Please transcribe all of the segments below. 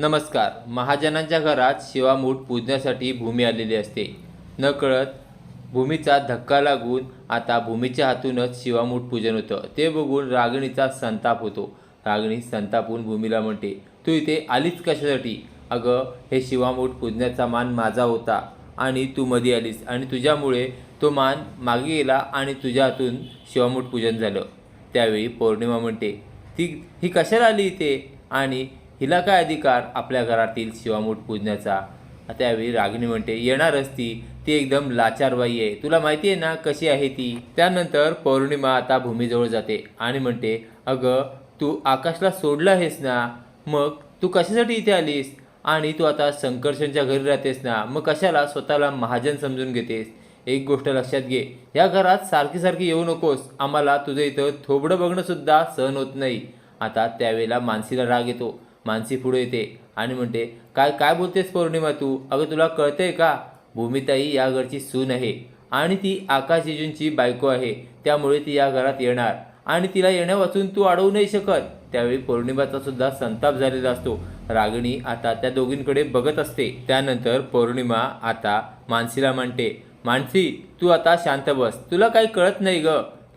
नमस्कार. महाजनांच्या घरात शिवामूठ पूजण्यासाठी भूमी आलेली असते. नकळत भूमीचा धक्का लागून आता भूमीच्या हातूनच शिवामूठ पूजन होतं. ते बघून रागिणीचा संताप होतो. रागिणी संतापून भूमीला म्हणते तू इथे आलीच कशासाठी? अगं हे शिवामूठ पूजण्याचा मान माझा होता आणि तू मध्ये आलीस आणि तुझ्यामुळे तो मान मागे गेला आणि तुझ्या हातून शिवामूठ पूजन झालं. त्यावेळी पौर्णिमा म्हणते ती ही कशाला आली इथे? आणि हिला काय अधिकार? आपल्या घरातील शिवामूठ पूजण्याचा. त्यावेळी रागिणी म्हणते येणारच ती. ती एकदम लाचारबाई आहे. तुला माहिती आहे ना कशी आहे ती? त्यानंतर पौर्णिमा आता भूमीजवळ जाते आणि म्हणते अगं तू आकाशला सोडलं आहेस ना? मग तू कशासाठी इथे आलीस? आणि तू आता संकर्षणच्या घरी राहतेस ना? मग कशाला स्वतःला महाजन समजून घेतेस? एक गोष्ट लक्षात घे या घरात सारखी सारखी येऊ नकोस. आम्हाला तुझं इथं थोबडं बघणंसुद्धा सहन होत नाही. आता त्यावेळेला मानसीला राग येतो. मानसी पुढे येते आणि म्हणते काय काय बोलतेस पौर्णिमा तू? अगं तुला कळतंय का? भूमिताई या घरची सून आहे आणि ती आकाशजीजूंची बायको आहे त्यामुळे ती या घरात येणार आणि तिला येण्यापासून तू अडवू नाही शकत. त्यावेळी पौर्णिमाचा सुद्धा संताप झालेला असतो. रागिणी आता त्या दोघींकडे बघत असते. त्यानंतर पौर्णिमा आता मानसीला म्हणते मानसी तू आता शांत बस. तुला काही कळत नाही ग.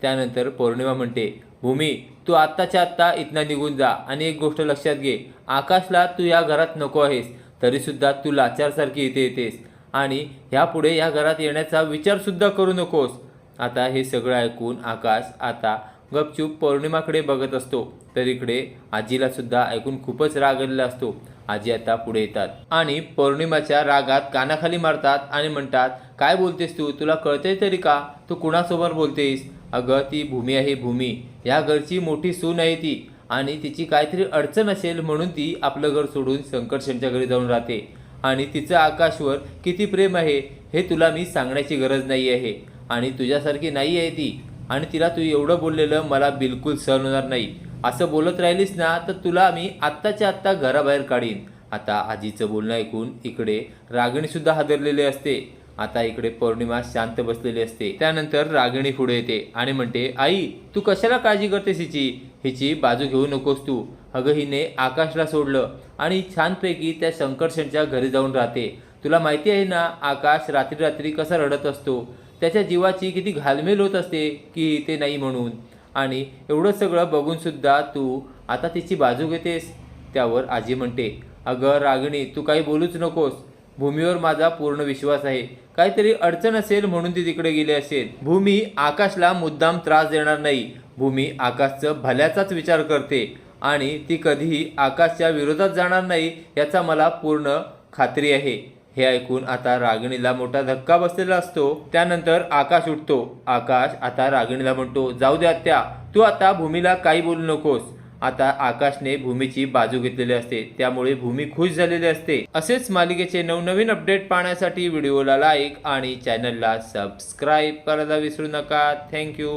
त्यानंतर पौर्णिमा म्हणते भूमी तू आत्ताच्या आत्ता इथनं निघून जा आणि एक गोष्ट लक्षात घे. आकाशला तू या घरात नको आहेस तरीसुद्धा तू लाचारसारखी इथे येतेस. आणि ह्यापुढे या घरात येण्याचा विचारसुद्धा करू नकोस. आता हे सगळं ऐकून आकाश आता गपचूप पौर्णिमाकडे बघत असतो. तर इकडे आजीला सुद्धा ऐकून खूपच राग आलेला असतो. आजी आता पुढे येतात. आणि पौर्णिमाच्या रागात कानाखाली मारतात आणि म्हणतात काय बोलतेस तू? तुला कळते तरी का? तू कुणासोबत बोलतेस? अगं ती भूमी आहे भूमी. या घरची मोठी सून आहे ती. आणि तिची काहीतरी अडचण असेल म्हणून ती आपलं घर सोडून संकर्षणच्या घरी जाऊन राहते. आणि तिचं आकाशवर किती प्रेम आहे हे तुला मी सांगण्याची गरज नाही आहे. आणि तुझ्यासारखी नाही आहे ती. आणि तिला तू एवढं बोललेलं मला बिलकुल सहन होणार नाही. असं बोलत राहिलीस ना तर तुला मी आत्ताच्या आत्ता घराबाहेर काढीन. आता आजीचं बोलणं ऐकून इकडे रागिणीसुद्धा हादरलेली असते. आता इकडे पौर्णिमा शांत बसलेली असते. त्यानंतर रागिणी पुढे येते आणि म्हणते आई तू कशाला काळजी करतेस हिची? हिची बाजू घेऊ नकोस तू. अगं हिने आकाशला सोडलं आणि छानपैकी त्या शंकरशनच्या घरी जाऊन राहते. तुला माहिती आहे ना आकाश रात्री रात्री कसा रडत असतो? त्याच्या जीवाची किती घालमेल होत असते की ते नाही म्हणून. आणि एवढं सगळं बघूनसुद्धा तू आता तिची बाजू घेतेस? त्यावर आजी म्हणते अगं रागिणी तू काही बोलूच नकोस. भूमीवर माझा पूर्ण विश्वास आहे. काहीतरी अडचण असेल म्हणून ती तिकडे गेली असेल. भूमी आकाशला मुद्दाम त्रास देणार नाही. भूमी आकाशचं भल्याचाच विचार करते आणि ती कधीही आकाशच्या विरोधात जाणार नाही याचा मला पूर्ण खात्री आहे. हे ऐकून आता रागिणीला मोठा धक्का बसलेला असतो. त्यानंतर आकाश उठतो. आकाश आता रागिणीला म्हणतो जाऊ द्या त्या तू आता भूमीला काही बोलू नकोस. आता आकाशने भूमीची बाजू घेतलेली असते. त्यामुळे भूमी खुश झालेली असते. असेच मालिकेचे नवनवीन अपडेट पाहण्यासाठी व्हिडिओला लाईक आणि चॅनलला सबस्क्राईब करायला विसरू नका. थँक्यू